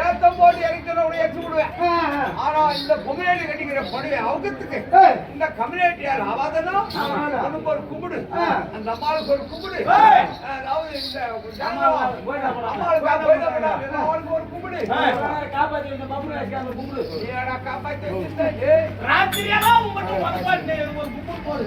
ஏத்தம் போட்டு இறக்கிறவனை ஏற்றி விடுவேன் ஆ, ஆ. ஆனா இந்த பொமினேட்டி கட்டிக்கிற பணியை அவுக்கத்துக்கு ஏய். இந்த கம்யூனிட்டியார் ஆவாதனா ஆமாடா. அவனுக்கு ஒரு கும்பிடு. அந்த அம்மாளுக்கு ஒரு கும்பிடு. அதாவது இந்த. அவனுக்கு ஒரு கும்பிடு காப்பாத்தி இந்த கும்பிடு. ராத்திரியெல்லாம் ஒரு கும்பிடு போடு?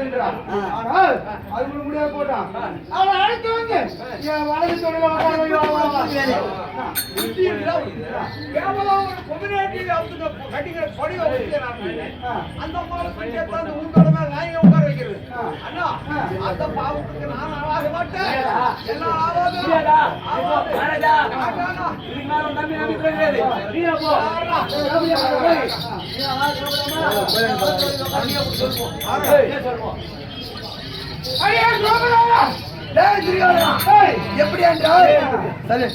உன்னால முடியாதுன்றான் ஆனால் அது கூட முடியாது போட்டான். அவனை அழைத்து வந்து என் வலது. அந்த ஏன் உட்கார வைக்கிறது? அண்ணா, அந்த பாவத்துக்கு நான் ஆளாக மாட்டேன். எல்லாம் ஆவாது. ஆவாது. எப்படி என்றால் சரி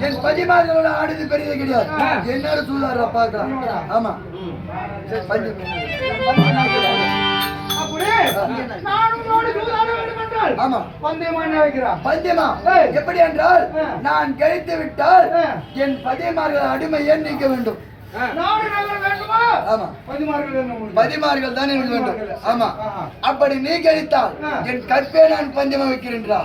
என் பதிமார்களோட ஆடுது பெரியது கிடையாது என்னோட சூதாடுற பார்க்கலாம் ஆமா பஞ்சு அப்படியே என்றால் ஆமா. பந்தயம் என்ன வைக்கிறான் பஞ்சமா ஏய். எப்படி என்றால். நான் கழித்து விட்டால். என் பதிமார்கள் அடிமையை நீக்க வேண்டும்? பதிமார்கள் தான் எனக்கு வேண்டும்? ஆமா. அப்படி நீ கழித்தால். என் கற்பே நான் பஞ்சமா வைக்கிறேன்றா.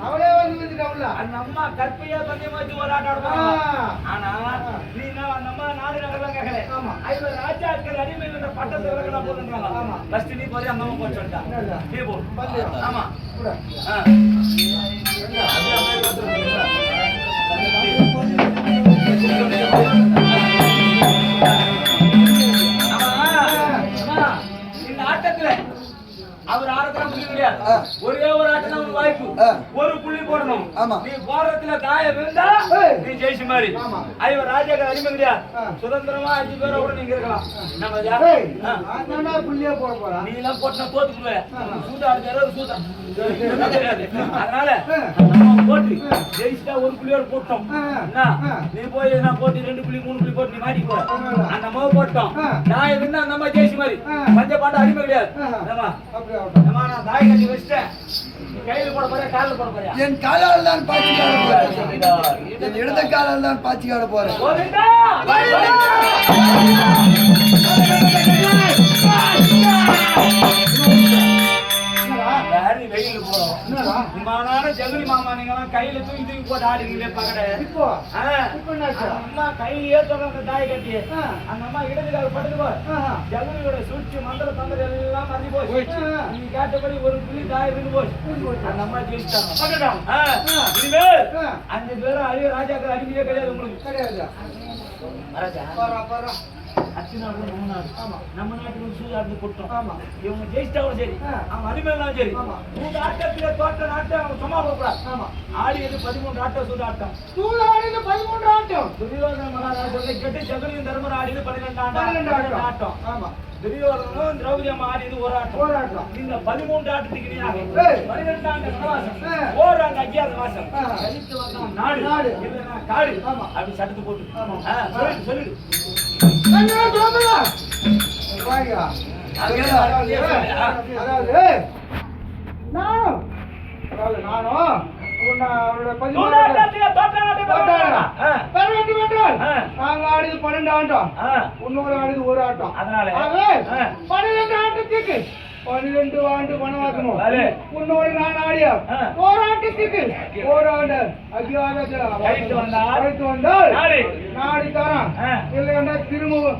அவளே வந்து. அந்த அம்மா கற்பையா பந்தயம் வச்சு ஒரு ஆட்டம் ஆ. ஆடுவாங்க. ஆனா, நீ என்ன, அந்த அம்மா நாடு நகரெல்லாம் கேட்கல. ஆமா. ஐவர் ராஜாக்கள் அடிமை என்ற பட்டத்தை போதுன்றாங்க. ஆமா. நீ அம்மா போய் சொல்லிட்டா. நீ போ. ஆமா. இந்த ஆட்டத்துல அவர் ஆடுறதுலாம் புள்ளி கிடையாது ஆ. ஒரே ஒரு ஆட்டம் உனக்கு வாய்ப்பு. ஒரு புள்ளி போடணும். நீ போடுறதுல தாயம் இருந்தா ஏய். நீ ஜெயிச்சு மாதிரி ஆமா. ஐவர் ராஜாக்கள் அடிமை கிடையாது. சுதந்திரமா அஞ்சு பேரோட நீங்க இருக்கலாம் நம்ம புள்ளியா போட போறேன். நீ எல்லாம் போட்டு நான் தோத்து போடுவேன் ஆ. சூதாடு சூதா அதனால ஜெயிச்சுட்டா ஒரு புள்ளியோட போட்டோம். என்ன? நீ போய் நான் போட்டு ரெண்டு புள்ளி மூணு புள்ளி போட்டு நீ மாட்டி போற. அந்த அம்மாவை போட்டோம். நான் இருந்தா அந்த அம்மா ஜெயிச்சு மாதிரி. பஞ்ச பாண்ட அடிமை கிடையாது. நான் தாய் கட்டி வச்சுட்டேன். கையில போட போறியா காலில் போட போறியா? என் காலால் தான் பாய்ச்சி காட போறேன் என் இடது காலால் தான் பாய்ச்சி காட போறேன் ஜெகலி மாமா நீங்கெல்லாம் கையில தூக்கி தூக்கி போட்டு ஆடுறீங்களே பகட. இப்போ? அந்த அம்மா கையிலேயே சொல்றாங்க தாய் கட்டி. அந்த அம்மா இடது கால் படுத்து போ ஆஹா. ஜகுலியோட சூழ்ச்சி மந்திர தந்திரம் எல்லாம் மறந்து போச்சு. போச்சு. நீ கேட்டபடி ஒரு புள்ளி தாய் இருந்து போச்சு. அந்த அம்மா ஆ. அஞ்சு பேரும் அழிய ராஜாக்கள் அடிமையே கிடையாது உங்களுக்கு. கிடையாது. அச்சுநாடு நம்ம நாடு ஆமா. நம்ம நாட்டுக்கு சூதாட்டு கொட்டோம் ஆமா. இவங்க ஜெயிச்சிட்டாவும் சரி. அவங்க அடிமையிலும் சரி. உங்க ஆட்டத்துல தோட்ட நாட்டம் அவங்க சும்மா போகக்கூடாது ஆமா. ஆடியது பதிமூன்று ஆட்டம் சூதாட்டம் சூதாடியில் பதிமூன்று ஆட்டம். துரியோதன மகாராஜாவை கேட்டு ஜெகலியும் தர்மர் ஆடியது பன்னிரெண்டு ஆட்டம் பன்னிரெண்டு பன்னிரெண்டு ஆட்டம். ஆட்டம் ஆமா. துரியோதனும் திரௌபதி அம்மா ஆடியது ஒரு ஆட்டம் ஒரு ஆட்டம். இந்த பதிமூன்று ஆட்டத்துக்கு. பன்னிரெண்டு ஆண்டு வனவாசம். ஓராண்டு அஜ்ஞாத வாசம் ஆ. கழித்து வந்தான் நாடு நாடு. இல்லைன்னா காடு ஆமா. அப்படி சட்டத்து போட்டு சொல்லிடு நாங்க ஆடியது பன்னெண்டு ஆட்டம். இன்னொரு ஆடியது ஒரு ஆட்டம் அதனால? பன்னிரெண்டு ஆட்டத்துக்கு பன்னிரெண்டு ஆண்டு வனவாசமும். உன்னோடு நான் ஆடிய? ஆ. போராட்டத்துக்கு. போராட அஜியாத கழித்து வந்தால்? நாடு. நாடி. தரான் ஆ. இல்லை என்றால் திரும்ப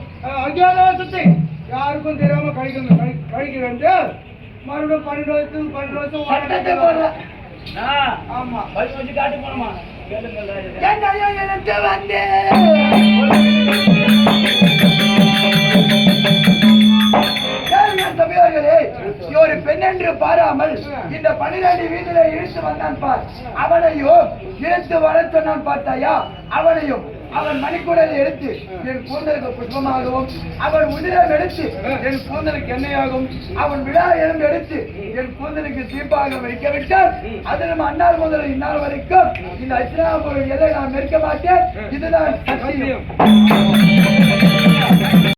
அஜியாதத்தை யாருக்கும் தெரியாம கழிக்கணும். கழி- கழிக்கிறேன் மறுபடியும் பன்னெண்டு வருஷத்துக்கு பன்னெண்டு வருஷம். ஆமா. காட்டி போனோமா? எனக்கு வந்து. என்று பாராமல் இந்த பனிரெண்டு வீதியில இழுத்து வந்தான் பார். அவனையும் இழுத்து வர சொன்னான் பார்த்தாயா அவனையும் அவன் மணிக்கூடலை எடுத்து என் கூந்தலுக்கு புஷ்பமாகவும் அவன் உதிரம் எடுத்து என் கூந்தலுக்கு எண்ணெயாகவும் அவன் விழா எலும்பு எடுத்து என் கூந்தலுக்கு சீப்பாக வைக்க விட்டால் அது நம்ம அன்னார் முதல் இந்நாள் வரைக்கும் இந்த அஸ்லாபுரம் எதை நான் நிற்க மாட்டேன்? இதுதான் சத்தியம்.